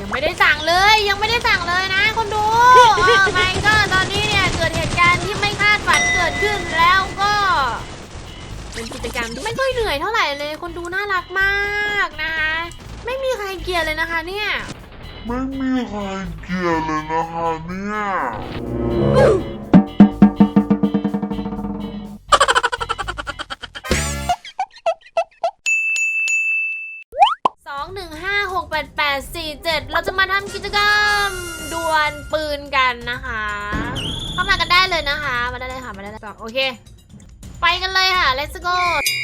ยังไม่ได้สั่งเลยยังไม่ได้สั่งเลยนะคนดูเออไม่ก็ตอนนี้เนี่ยเกิดเหตุการณ์ที่ไม่คาดฝันเกิดขึ้นแล้วก็ เป็นกิจกรรมที่ไม่ค่อยเหนื่อยเท่าไหร่เลยคนดูน่ารักมากนะคะไม่มีใครเกลียดเลยนะคะเนี่ยไม่มีใครเกลียดเลยนะคะเนี่ย เลยนะคะ มาได้เลยค่ะมาได้เลยโอเค ไปกันเลยค่ะ let's go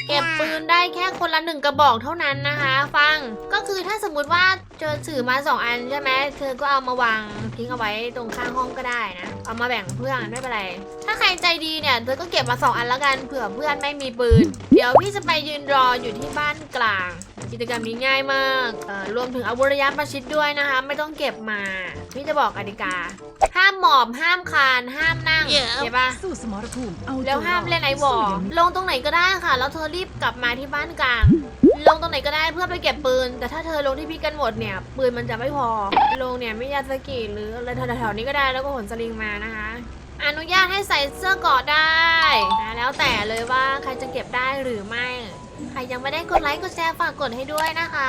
เก็บปืนได้แค่คนละหนึ่งกระบอกเท่านั้นนะคะ ฟังก็คือถ้าสมมุติว่าเจอสื่อมาสองอันใช่ไหมเธอก็เอามาวางทิ้งเอาไว้ตรงข้างห้องก็ได้นะ เอามาแบ่งเพื่อนไม่เป็นไร ถ้าใครใจดีเนี่ยเธอก็เก็บมาสองอันแล้วกันเผื่อเพื่อนไม่มีปืน เดี๋ยวพี่จะไปยืนรออยู่ที่บ้านกลาง กิจกรรมนี้ง่ายมากเอ่อรวมถึงอาวุธระยะประชิดด้วยนะคะ ไม่ต้องเก็บมาพี่จะบอกกติกา ห้ามหมอบห้ามคาน ห้ามนั่งเก็บปะสู้สมรภูมิเอาแล้วห้ามเล่นไอวอลลงตรงไหนก็ได้ค่ะ แล้วเธอรีบกลับมาที่บ้านกลางลงตรงไหนก็ได้เพื่อไปเก็บปืน แต่ถ้าเธอลงที่พี่กันหมดเนี่ยปืนมันจะไม่พอ ลงเนี่ยไม่ยาสกิหรืออะไรแถวๆนี้ก็ได้แล้วก็ขนสลิงมานะคะ อนุญาตให้ใส่เสื้อเกราะได้นะแล้วแต่เลยว่าใครจะเก็บได้หรือไม่ ใครยังไม่ได้กดไลค์กดแชร์ฝากกดให้ด้วยนะคะ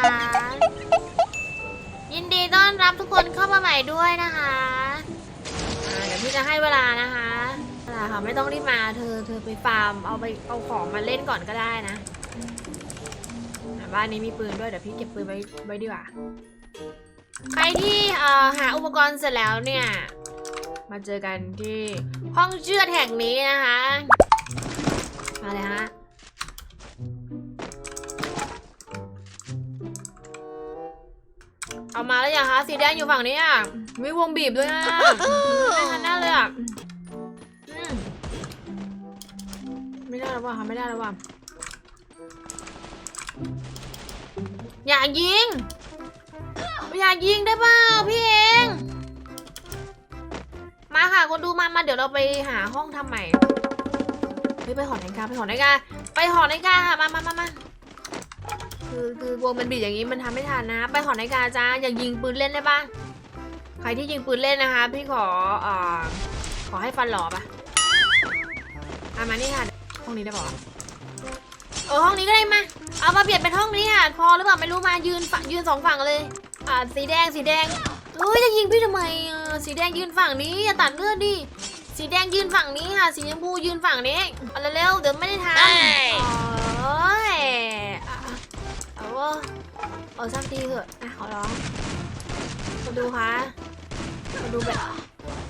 ยินดีต้อนรับทุกคนเข้ามาใหม่ด้วยนะคะอ่าเดี๋ยวพี่จะให้เวลานะคะเวลาค่ะไม่ต้องรีบมาเธอเธอไปฟาร์มเอาไปเอาของมาเล่นก่อนก็ได้นะอ่าบ้านนี้มีปืนด้วยเดี๋ยวพี่เก็บปืนไว้ไว้ดีกว่า ใครที่เอ่อหาอุปกรณ์เสร็จแล้วเนี่ย มาเจอกันที่ห้องเชือดแห่งนี้นะคะ มาเลยฮะ เอามาแล้วอยังคะสีแดงอยู่ฝั่งนี้อะมีวงบีบด้วยอะไม่ทันแน่เลยอะไม่ได้แล้วว่ะไม่ได้แล้วว่ะอยากยิงอยากยิงได้เปล่าพี่เองมาค่ะคนดูมามาเดี๋ยวเราไปหาห้องทำใหม่ไปหอนาฬิกาไปหอนาฬิกาไปหอนาฬิกาค่ะมามามามา คือคือวงมันบีบอย่างนี้มันทำไม่ทันนะ ไปหอนาฬิกาจ้าอย่ายิงปืนเล่นได้ปะใครที่ยิงปืนเล่นนะคะ พี่ขอเอ่อขอให้ฟันหล่อปะเอามานี่ค่ะ ห้องนี้ได้ปะวะเออห้องนี้ก็ได้มาเอามาเปลี่ยนเป็นห้องนี้ค่ะ พอหรือเปล่าไม่รู้มายืนฝั่งยืนสองฝั่งเลย อ่าสีแดงสีแดงเฮ้ยจะยิงพี่ทำไมอะสีแดงยืนฝั่งนี้อย่าตัดเลือดดิสีแดงยืนฝั่งนี้ค่ะ สีชมพูยืนฝั่งนี้เอาเร็วๆเดี๋ยวไม่ได้ทำโอ้ยอะ เอาวเอาสักทีเถอะอะขอร้องมาดูค่ะมาดูแบบ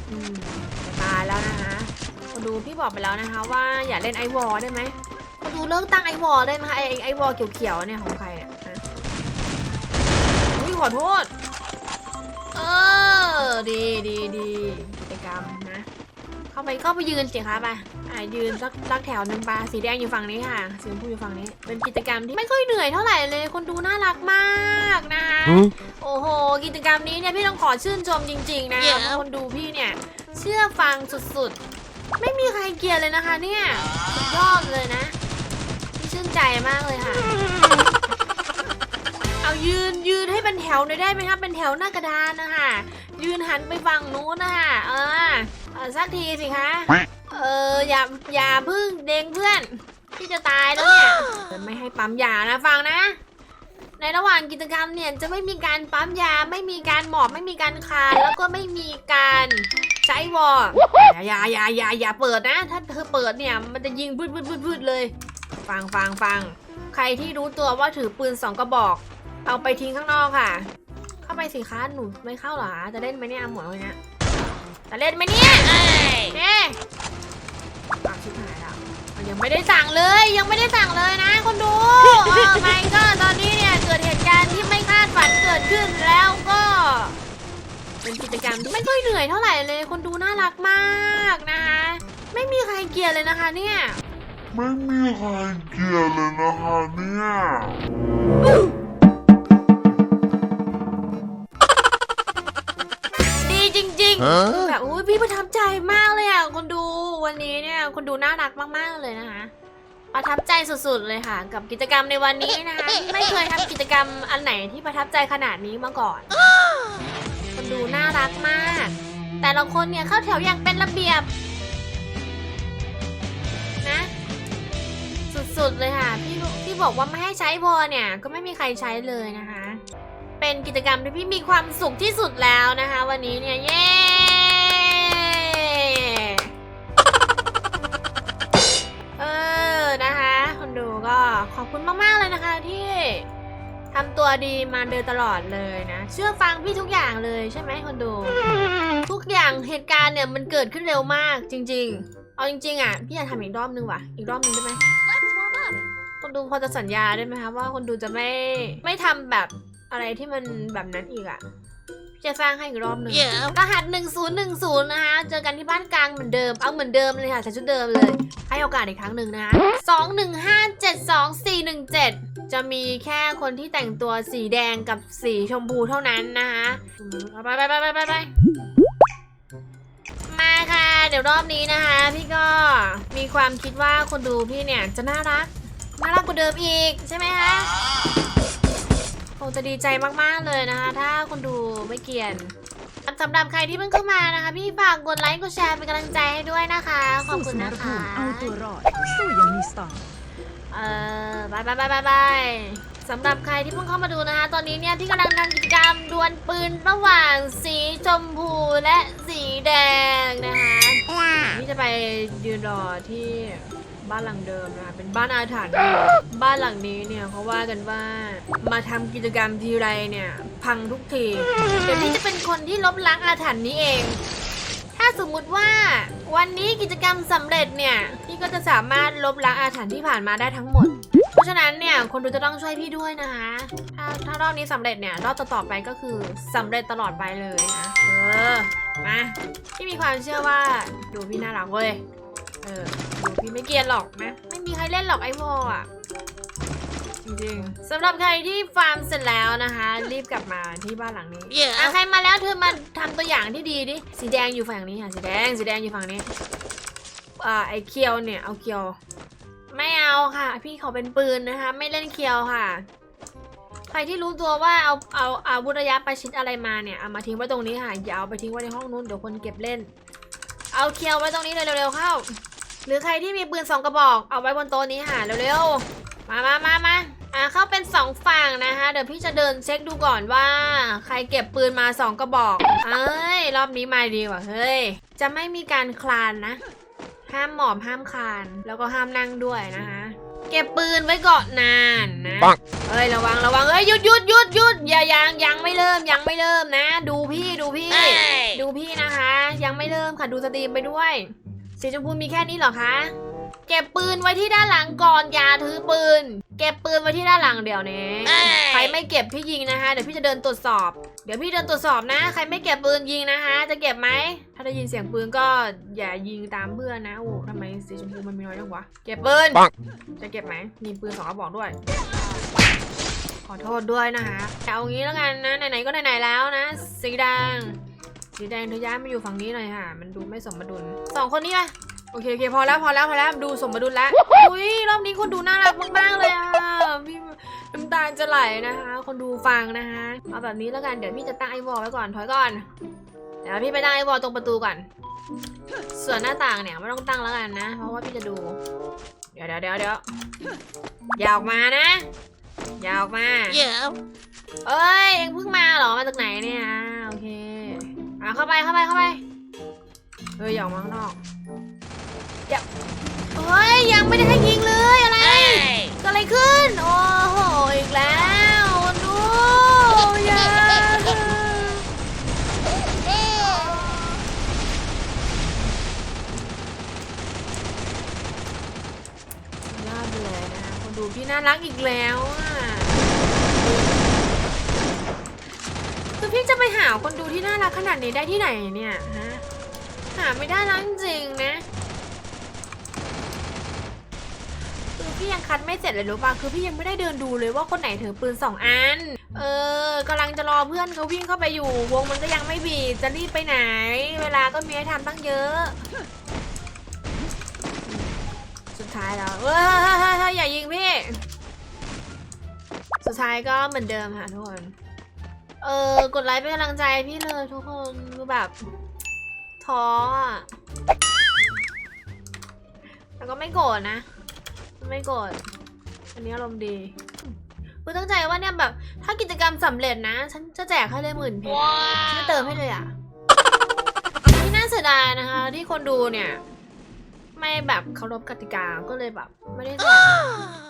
อืมตายแล้วนะคะมาดูพี่บอกไปแล้วนะคะ ว่าอย่าเล่นไอวอลได้ไหมมาดูเลิกตั้งไอวอลได้ไหมคะไอไอวอลเขียวๆเนี่ยของใครเนี่ยฮะอุ้ยขอโทษ เออ ดีดีดีกิจกรรมนะ เข้าไปเข้าไปยืนสิคะไปอ่ายืนสักสักแถวหนึ่งปะสีแดงอยู่ฝั่งนี้ค่ะสีชมพูอยู่ฝั่งนี้ เป็นกิจกรรมที่ไม่ค่อยเหนื่อยเท่าไหร่เลย คนดูน่ารักมากนะคะโอ้โห กิจกรรมนี้เนี่ยพี่ต้องขอชื่นชมจริง ๆ นะเพราะคนดูพี่เนี่ยเชื่อฟังสุดๆ ไม่มีใครเกลียดเลยนะคะ เนี่ยสุดยอดเลยนะพี่ชื่นใจมากเลยค่ะ เอายืนยืนให้เป็นแถวหน่อยได้ไหมคะเป็นแถวหน้ากระดานนะคะยืนหันไปฝั่งนู้นนะคะเออเออ สักทีสิคะ เอออย่าอย่าพึ่งเด้งเพื่อนที่จะตายแล้วเนี่ยไม่ให้ปั๊มยานะฟังนะ ในระหว่างกิจกรรมเนี่ยจะไม่มีการปั๊มยาไม่มีการหมอบไม่มีการคานแล้วก็ไม่มีการใช้วอลอย่าอย่าอย่าอย่าอย่าเปิดนะ ถ้าเธอเปิดเนี่ยมันจะยิงพืดพืดพืดพืดเลย ฟังฟังฟังใครที่รู้ตัวว่าถือปืนสองกระบอก เอาไปทิ้งข้างนอกค่ะ เข้าไปสิคะหนูไม่เข้าเหรอคะจะเล่นไหมเนี่ยหมวยวันเนี้ย จะเล่นไหมเนี่ยเน่ปากชิบหายแล้วยังไม่ได้สั่งเลยยังไม่ได้สั่งเลยนะคนดูเออไม่ก็ตอนนี้เนี่ยเกิดเหตุการณ์ที่ไม่คาดฝันเกิดขึ้นแล้วก็ เป็นกิจกรรมที่ไม่ค่อยเหนื่อยเท่าไหร่เลยคนดูน่ารักมากนะคะ ไม่มีใครเกลียดเลยนะคะเนี่ย ไม่มีใครเกลียดเลยนะคะเนี่ย จริงๆแบบอุ้ยพี่ประทับใจมากเลยอะคนดูวันนี้เนี่ยคนดูน่ารักมากๆเลยนะคะประทับใจสุดๆเลยค่ะ กับกิจกรรมในวันนี้นะคะไม่เคยทำกิจกรรมอันไหนที่ประทับใจขนาดนี้มาก่อน คนดูน่ารักมาก แต่ละคนเนี่ยเข้าแถวอย่างเป็นระเบียบนะสุดๆเลยค่ะพี่พี่บอกว่าไม่ให้ใช้พอเนี่ยก็ไม่มีใครใช้เลยนะคะ เป็นกิจกรรมที่พี่มีความสุขที่สุดแล้วนะคะ วันนี้เนี่ยเย้ ขอบคุณมากๆเลยนะคะที่ทำตัวดีมาโดยตลอดเลยนะ เชื่อฟังพี่ทุกอย่างเลยใช่ไหมคนดู ทุกอย่างเหตุการณ์เนี่ยมันเกิดขึ้นเร็วมากจริง ๆ เอาจริงๆอะพี่อยากทำอีกรอบนึงว่ะอีกรอบนึงได้ไหมคนดูพอจะสัญญาได้ไหมคะว่าคนดูจะไม่ไม่ทำแบบอะไรที่มันแบบนั้นอีกอะ่ะจะสร้างให้อีกรอบหนึ่งรหัสหนึ่งศูนย์หนึ่งศูนย์นะคะ เจอกันที่บ้านกลางเหมือนเดิม เอาเหมือนเดิมเลยค่ะใส่ชุดเดิมเลย ให้โอกาสอีกครั้งหนึ่งนะคะสองหนึ่งห้าเจ็ดสองสี่หนึ่งเจ็ดจะมีแค่คนที่แต่งตัวสีแดงกับสีชมพูเท่านั้นนะคะไปไปไปไปไปไปมาค่ะ เดี๋ยวรอบนี้นะคะ พี่ก็มีความคิดว่าคนดูพี่เนี่ยจะน่ารัก น่ารักกว่าเดิมอีกใช่ไหมคะ คงจะดีใจมากๆเลยนะคะ ถ้าคนดูไม่เกลียนสำหรับใครที่เพิ่งเข้ามานะคะ พี่ฝากกดไลค์กดแชร์เป็นกำลังใจให้ด้วยนะคะ ขอบสู้คุสณมนะรภูคะมิเอาตัวรอดสู้อยังมีสไตล์เออบายบายบายบายบายสำหรับใครที่เพิ่งเข้ามาดูนะคะ ตอนนี้เนี่ยพี่กำลังทำกิจกรรมดวลปืนระหว่างสีชมพูและสีแดงนะคะ พี่จะไปยืนรอที่บ้านหลังเดิมนะคะเป็นบ้านอาถรรพ์บ้านหลังนี้เนี่ยเขาว่ากันว่ามาทำกิจกรรมทีไรเนี่ย พังทุกทีเดี๋ยวพี่จะเป็นคนที่ลบล้างอาถรรพ์นี้เอง ถ้าสมมุติว่าวันนี้กิจกรรมสำเร็จเนี่ยพี่ก็จะสามารถลบล้างอาถรรพ์ที่ผ่านมาได้ทั้งหมด เพราะฉะนั้นเนี่ยคนดูจะต้องช่วยพี่ด้วยนะคะ ถ้าถ้ารอบนี้สำเร็จเนี่ยรอบต่อๆไปก็คือสำเร็จตลอดไปเลยนะ เออ มาพี่มีความเชื่อว่าดูพี่น่ารักเว้ย เออดูพี่ไม่เกรียนหรอกนะ ไม่มีใครเล่นหรอกไอ้วออะจริงๆสำหรับใครที่ฟาร์มเสร็จแล้วนะคะ รีบกลับมาที่บ้านหลังนี้อะใครมาแล้วเธอมาทำตัวอย่างที่ดีดิ สีแดงอยู่ฝั่งนี้ค่ะ สีแดง สีแดงอยู่ฝั่งนี้ อ่า ไอ้เคียวเนี่ย เอาเคียว ไม่เอาค่ะ พี่เขาเป็นปืนนะคะ ไม่เล่นเคียวค่ะ ใครที่รู้ตัวว่าเอาเอาอาวุธระยะประชิดอะไรมาเนี่ยเอามาทิ้งไว้ตรงนี้ค่ะอย่าเอาไปทิ้งไว้ในห้องนู้นเดี๋ยวคนเก็บเล่น เอาเคียวไว้ตรงนี้เลยเร็วๆเข้า หรือใครที่มีปืนสองกระบอก เอาไว้บนโต๊ะนี้ค่ะเร็วๆมามามามาอ่าเข้าเป็นสองฝั่งนะคะ เดี๋ยวพี่จะเดินเช็คดูก่อนว่า ใครเก็บปืนมาสองกระบอกเอ้ยรอบนี้มาดีว่ะเฮ้ยจะไม่มีการคลานนะ ห้ามหมอบห้ามคลาน แล้วก็ห้ามนั่งด้วยนะคะ เก็บปืนไว้ก่อนนานนะปังเอ้ยระวังระวังเอ้ยหยุดหยุดหยุดหยุดอย่ายังยังไม่เริ่มยังไม่เริ่มนะ ดูพี่ดูพี่ ดูพี่นะคะ ยังไม่เริ่มค่ะดูสตรีมไปด้วยสีชมพูมีแค่นี้เหรอคะ เก็บปืนไว้ที่ด้านหลังก่อนอย่าถือปืน เก็บปืนไว้ที่ด้านหลังเดี๋ยวนี้ใครไม่เก็บพี่ยิงนะคะ เดี๋ยวพี่จะเดินตรวจสอบ เดี๋ยวพี่เดินตรวจสอบนะ ใครไม่เก็บปืนยิงนะคะ จะเก็บไหมถ้าได้ยินเสียงปืนก็อย่ายิงตามเพื่อนนะโอ้ทำไมสีชมพูมันมีน้อยจังวะเก็บปืนปังจะเก็บไหมมีปืนสองกระบอกด้วยขอโทษด้วยนะคะเอางี้แล้วกันนะไหนๆก็ไหนๆแล้วนะ สีแดงสีแดงเธอย้ายมาอยู่ฝั่งนี้หน่อยค่ะ มันดูไม่สมดุลสองคนนี้ไปโอเคโอเคพอแล้วพอแล้วพอแล้วดูสมดุลแล้วอุ้ยรอบนี้คนดูน่ารักมากๆเลยอะพี่น้ำตาจะไหลนะคะ คนดูฟังนะคะเอาแบบนี้แล้วกันเดี๋ยวพี่จะตั้งไอวอลไว้ก่อนถอยก่อนเดี๋ยวพี่ไปตั้งไอวอลตรงประตูก่อน ส่วนหน้าต่างเนี่ยไม่ต้องตั้งแล้วกันนะ เพราะว่าพี่จะดู เดี๋ยวเดี๋ยวเดี๋ยวเดี๋ยวอย่าออกมานะอย่าออกมาเอ้ยเอ็งเพิ่งมาเหรอมาจากไหนเนี่ยอ่าโอเคอะเข้าไปเข้าไปเข้าไปเฮ้ยอย่าออกมาข้างนอกอ ย่าเฮ้ยยังไม่ได้ให้ยิงเลยอะไรเกิดอะไรขึ้น โอ้โหอีกแล้วดูอย่าลาดไปเลยนะคะคนดูพี่น่ารักอีกแล้วอะคือพี่จะไปหาคนดูที่น่ารักขนาดนี้ได้ที่ไหนเนี่ยฮะหาไม่ได้แล้วจริงๆนะ คือ พี่ยังคัดไม่เสร็จเลยรู้ป่ะคือพี่ยังไม่ได้เดินดูเลยว่าคนไหนถือปืนสองอัน เออกำลังจะรอเพื่อนเขาวิ่งเข้าไปอยู่ วงมันก็ยังไม่บีบจะรีบไปไหน เวลาก็มีให้ทำตั้งเยอะ สุดท้ายแล้วเฮ้ยอย่ายิงพี่ สุดท้ายก็เหมือนเดิมค่ะทุกคน เออกดไลค์เป็นกำลังใจพี่เลยทุกคนคือแบบท้อแล้วก็ไม่โกรธนะ ไม่โกรธอันนี้อารมณ์ดีคือตั้งใจว่าเนี่ยแบบ ถ้ากิจกรรมสำเร็จนะ ฉันจะแจกให้เลยหมื่นเพชรฉันจะเติมให้เลยอะที่น่าเสียดายนะคะ ที่คนดูเนี่ย ไม่แบบเคารพกติกาก็เลยแบบ ไม่ได้แจก